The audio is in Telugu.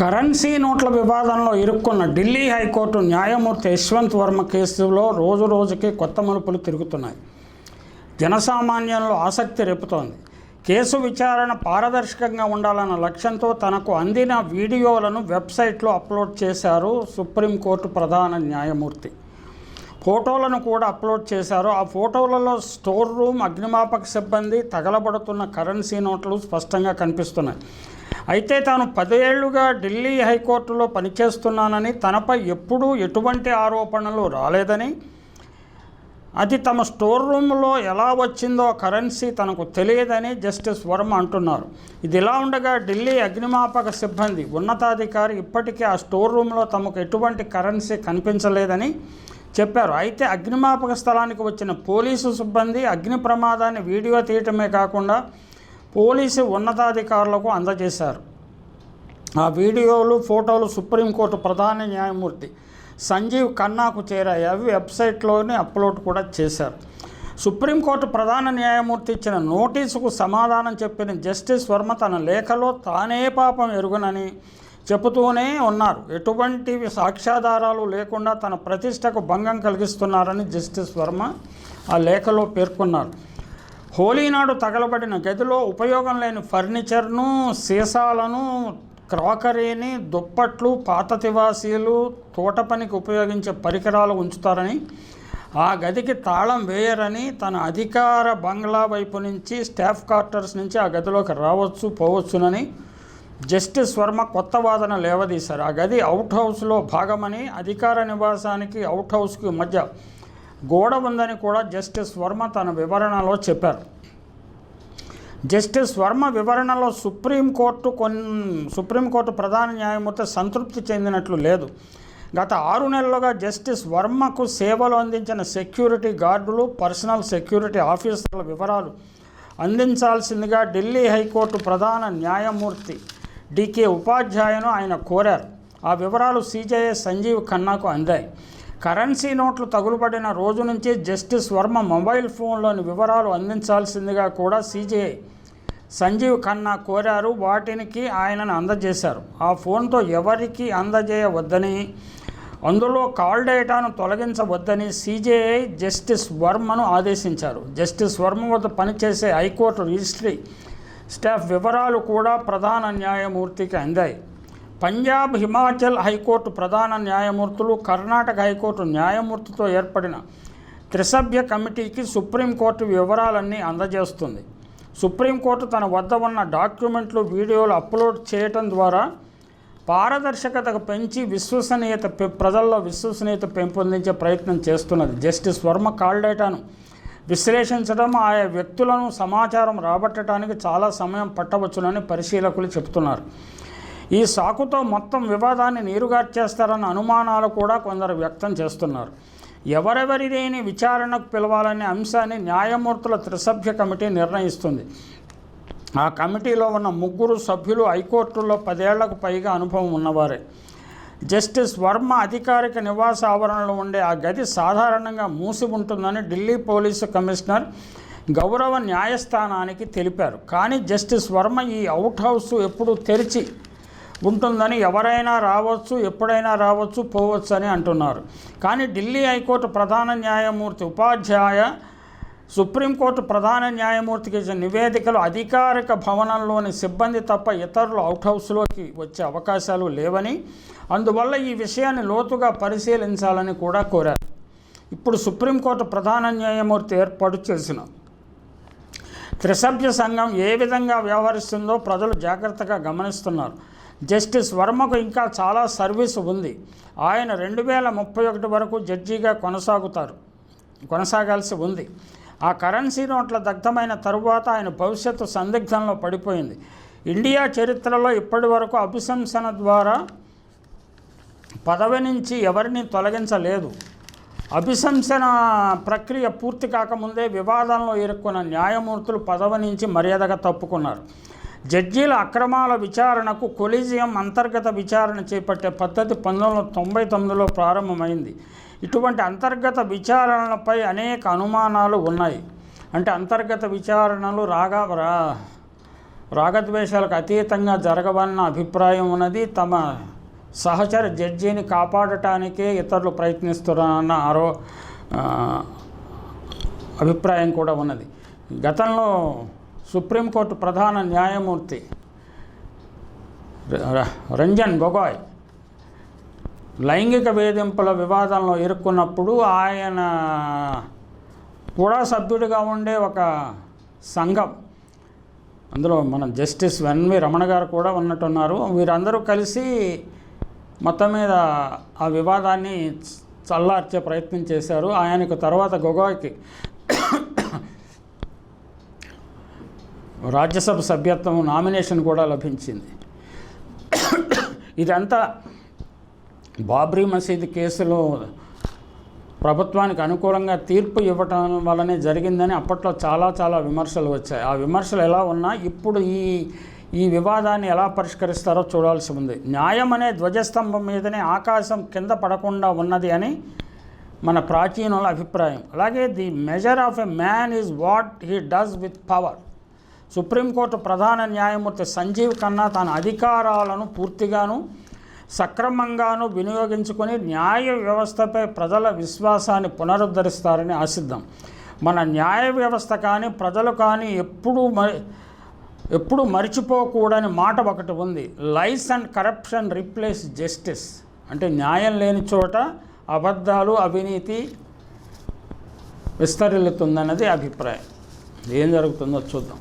కరెన్సీ నోట్ల వివాదంలో ఇరుక్కున్న ఢిల్లీ హైకోర్టు న్యాయమూర్తి యశ్వంత్ వర్మ కేసులో రోజు రోజుకి కొత్త మలుపులు తిరుగుతున్నాయి. జనసామాన్యంలో ఆసక్తి రేపుతోంది. కేసు విచారణ పారదర్శకంగా ఉండాలన్న లక్ష్యంతో తనకు అందిన వీడియోలను వెబ్సైట్లో అప్లోడ్ చేశారు సుప్రీంకోర్టు ప్రధాన న్యాయమూర్తి. ఫోటోలను కూడా అప్లోడ్ చేశారు. ఆ ఫోటోలలో స్టోర్ రూమ్ అగ్నిమాపక సిబ్బంది తగలబడుతున్న కరెన్సీ నోట్లు స్పష్టంగా కనిపిస్తున్నాయి. అయితే తాను పదేళ్ళుగా ఢిల్లీ హైకోర్టులో పనిచేస్తున్నానని తనపై ఎప్పుడూ ఎటువంటి ఆరోపణలు రాలేదని అది తమ స్టోర్ రూమ్లో ఎలా వచ్చిందో కరెన్సీ తనకు తెలియదని జస్టిస్ వర్మ అంటున్నారు. ఇది ఇలా ఉండగా ఢిల్లీ అగ్నిమాపక సిబ్బంది ఉన్నతాధికారి ఇప్పటికీ ఆ స్టోర్ రూమ్లో తమకు ఎటువంటి కరెన్సీ కనిపించలేదని చెప్పారు. అయితే అగ్నిమాపక స్థలానికి వచ్చిన పోలీసు సిబ్బంది అగ్ని ప్రమాదాన్ని వీడియో తీయటమే కాకుండా పోలీసు ఉన్నతాధికారులకు అందజేశారు. ఆ వీడియోలు ఫోటోలు సుప్రీంకోర్టు ప్రధాన న్యాయమూర్తి సంజీవ్ ఖన్నాకు చేరాయి. అవి వెబ్సైట్లోనే అప్లోడ్ కూడా చేశారు. సుప్రీంకోర్టు ప్రధాన న్యాయమూర్తి ఇచ్చిన నోటీసుకు సమాధానం చెప్పిన జస్టిస్ వర్మ తన లేఖలో తానే పాపం ఎరుగునని చెబుతూనే ఉన్నారు. ఎటువంటి సాక్ష్యాధారాలు లేకుండా తన ప్రతిష్టకు భంగం కలిగిస్తున్నారని జస్టిస్ వర్మ ఆ లేఖలో పేర్కొన్నారు. హోలీ నాడు తగలబడిన గదిలో ఉపయోగం లేని ఫర్నిచర్ను సీసాలను క్రాకరీని దుప్పట్లు పాత తివాసీలు తోట పనికి ఉపయోగించే పరికరాలు ఉంచుతారని ఆ గదికి తాళం వేయరని తన అధికార బంగ్లా వైపు నుంచి స్టాఫ్ క్వార్టర్స్ నుంచి ఆ గదిలోకి రావచ్చు పోవచ్చునని జస్టిస్ వర్మ కొత్త వాదన లేవదీశారు. ఆ గది అవుట్ హౌస్లో భాగమని అధికార నివాసానికి అవుట్ హౌస్కి మధ్య గోడ ఉందని కూడా జస్టిస్ వర్మ తన వివరణలో చెప్పారు. జస్టిస్ వర్మ వివరణలో సుప్రీంకోర్టు కొన్ని సుప్రీంకోర్టు ప్రధాన న్యాయమూర్తి సంతృప్తి చెందినట్లు లేదు. గత ఆరు నెలలుగా జస్టిస్ వర్మకు సేవలు అందించిన సెక్యూరిటీ గార్డులు పర్సనల్ సెక్యూరిటీ ఆఫీసర్ల వివరాలు అందించాల్సిందిగా ఢిల్లీ హైకోర్టు ప్రధాన న్యాయమూర్తి డికే ఉపాధ్యాయను ఆయన కోరారు. ఆ వివరాలు సీజేఐ సంజీవ్ ఖన్నాకు అందాయి. కరెన్సీ నోట్లు తగులుపడిన రోజు నుంచి జస్టిస్ వర్మ మొబైల్ ఫోన్లోని వివరాలు అందించాల్సిందిగా కూడా సీజేఐ సంజీవ్ ఖన్నా కోరారు. వాటికి ఆయనను అందజేశారు. ఆ ఫోన్తో ఎవరికి అందజేయవద్దని అందులో కాల్ డేటాను తొలగించవద్దని సీజేఐ జస్టిస్ వర్మను ఆదేశించారు. జస్టిస్ వర్మ వద్ద పనిచేసే హైకోర్టు రిజిస్ట్రీ స్టాఫ్ వివరాలు కూడా ప్రధాన న్యాయమూర్తికి అందాయి. పంజాబ్ హిమాచల్ హైకోర్టు ప్రధాన న్యాయమూర్తులు కర్ణాటక హైకోర్టు న్యాయమూర్తితో ఏర్పడిన త్రిసభ్య కమిటీకి సుప్రీంకోర్టు వివరాలన్నీ అందజేస్తుంది. సుప్రీంకోర్టు తన వద్ద ఉన్న డాక్యుమెంట్లు వీడియోలు అప్లోడ్ చేయటం ద్వారా పారదర్శకత పెంచి విశ్వసనీయత పె- ప్రజల్లో విశ్వసనీయత పెంపొందించే ప్రయత్నం చేస్తున్నది. జస్టిస్ వర్మ కాల్డేటాను విశ్లేషించడం ఆయా వ్యక్తులను సమాచారం రాబట్టడానికి చాలా సమయం పట్టవచ్చునని పరిశీలకులు చెబుతున్నారు. ఈ సాకుతో మొత్తం వివాదాన్ని నీరుగార్చేస్తారన్న అనుమానాలు కూడా కొందరు వ్యక్తం చేస్తున్నారు. ఎవరెవరిదేని విచారణకు పిలవాలనే అంశాన్ని న్యాయమూర్తుల త్రిసభ్య కమిటీ నిర్ణయిస్తుంది. ఆ కమిటీలో ఉన్న ముగ్గురు సభ్యులు హైకోర్టులో పదేళ్ళకు పైగా అనుభవం ఉన్నవారే. జస్టిస్ వర్మ అధికారిక నివాస ఆవరణలో ఉండే ఆ గది సాధారణంగా మూసి ఉంటుందని ఢిల్లీ పోలీసు కమిషనర్ గౌరవ న్యాయస్థానానికి తెలిపారు. కానీ జస్టిస్ వర్మ ఈ అవుట్ హౌస్ ఎప్పుడు తెరిచి ఉంటుందని ఎవరైనా రావచ్చు ఎప్పుడైనా రావచ్చు పోవచ్చు అని అంటున్నారు. కానీ ఢిల్లీ హైకోర్టు ప్రధాన న్యాయమూర్తి ఉపాధ్యాయ సుప్రీంకోర్టు ప్రధాన న్యాయమూర్తికి ఇచ్చిన నివేదికలు అధికారిక భవనంలోని సిబ్బంది తప్ప ఇతరులు అవుట్ హౌస్లోకి వచ్చే అవకాశాలు లేవని అందువల్ల ఈ విషయాన్ని లోతుగా పరిశీలించాలని కూడా కోరారు. ఇప్పుడు సుప్రీంకోర్టు ప్రధాన న్యాయమూర్తి ఏర్పాటు చేసిన త్రిసభ్య సంఘం ఏ విధంగా వ్యవహరిస్తుందో ప్రజలు జాగ్రత్తగా గమనిస్తున్నారు. జస్టిస్ వర్మకు ఇంకా చాలా సర్వీస్ ఉంది. ఆయన రెండు వేల ముప్పై ఒకటి వరకు జడ్జిగా కొనసాగుతారు కొనసాగాల్సి ఉంది. ఆ కరెన్సీ నోట్ల దగ్ధమైన తరువాత ఆయన భవిష్యత్తు సందిగ్ధంలో పడిపోయింది. ఇండియా చరిత్రలో ఇప్పటి వరకు అభిశంసన ద్వారా పదవి నుంచి ఎవరిని తొలగించలేదు. అభిశంసన ప్రక్రియ పూర్తి కాకముందే వివాదంలో ఇరుక్కున్న న్యాయమూర్తులు పదవి నుంచి మర్యాదగా తప్పుకున్నారు. జడ్జీల అక్రమాల విచారణకు కొలీజియం అంతర్గత విచారణ చేపట్టే పద్ధతి పంతొమ్మిది వందల తొంభై తొమ్మిదిలో ప్రారంభమైంది. ఇటువంటి అంతర్గత విచారణలపై అనేక అనుమానాలు ఉన్నాయి. అంటే అంతర్గత విచారణలు రాగా రా రాగద్వేషాలకు అతీతంగా జరగవన్న అభిప్రాయం ఉన్నది. తమ సహచర జడ్జిని కాపాడటానికే ఇతరులు ప్రయత్నిస్తున్నారన్న ఆరో అభిప్రాయం కూడా ఉన్నది. గతంలో సుప్రీంకోర్టు ప్రధాన న్యాయమూర్తి రంజన్ గొగోయ్ లైంగిక వేధింపుల వివాదంలో ఇరుక్కున్నప్పుడు ఆయన కూడా సభ్యుడిగా ఉండే ఒక సంఘం. అందులో మన జస్టిస్ వెన్వి రమణ గారు కూడా ఉన్నట్టున్నారు. వీరందరూ కలిసి మొత్తం మీద ఆ వివాదాన్ని చల్లార్చే ప్రయత్నం చేశారు. ఆయనకు తర్వాత గొగోయ్కి రాజ్యసభ సభ్యత్వం నామినేషన్ కూడా లభించింది. ఇదంతా బాబ్రీ మసీద్ కేసులో ప్రభుత్వానికి అనుకూలంగా తీర్పు ఇవ్వటం వల్లనే జరిగిందని అప్పట్లో చాలా చాలా విమర్శలు వచ్చాయి. ఆ విమర్శలు ఎలా ఉన్నా ఇప్పుడు ఈ ఈ వివాదాన్ని ఎలా పరిష్కరిస్తారో చూడాల్సి ఉంది. న్యాయం అనే ధ్వజస్తంభం మీదనే ఆకాశం కింద పడకుండా ఉన్నది అని మన ప్రాచీనుల అభిప్రాయం. అలాగే the measure of a man is what he does with power. Supreme court ప్రధాన న్యాయమూర్తి సంజీవ్ ఖన్నా తన అధికారాలను పూర్తిగాను సక్రమంగాను వినియోగించుకొని న్యాయ వ్యవస్థపై ప్రజల విశ్వాసాన్ని పునరుద్ధరిస్తారని ఆశిద్దాం. మన న్యాయ వ్యవస్థ కానీ ప్రజలు కానీ ఎప్పుడూ మరి ఎప్పుడు మర్చిపోకూడని మాట ఒకటి ఉంది. Lies and corruption replace justice. అంటే న్యాయం లేని చోట అబద్ధాలు అవినీతి విస్తరిల్లుతుందన్నది అభిప్రాయం. ఏం జరుగుతుందో చూద్దాం.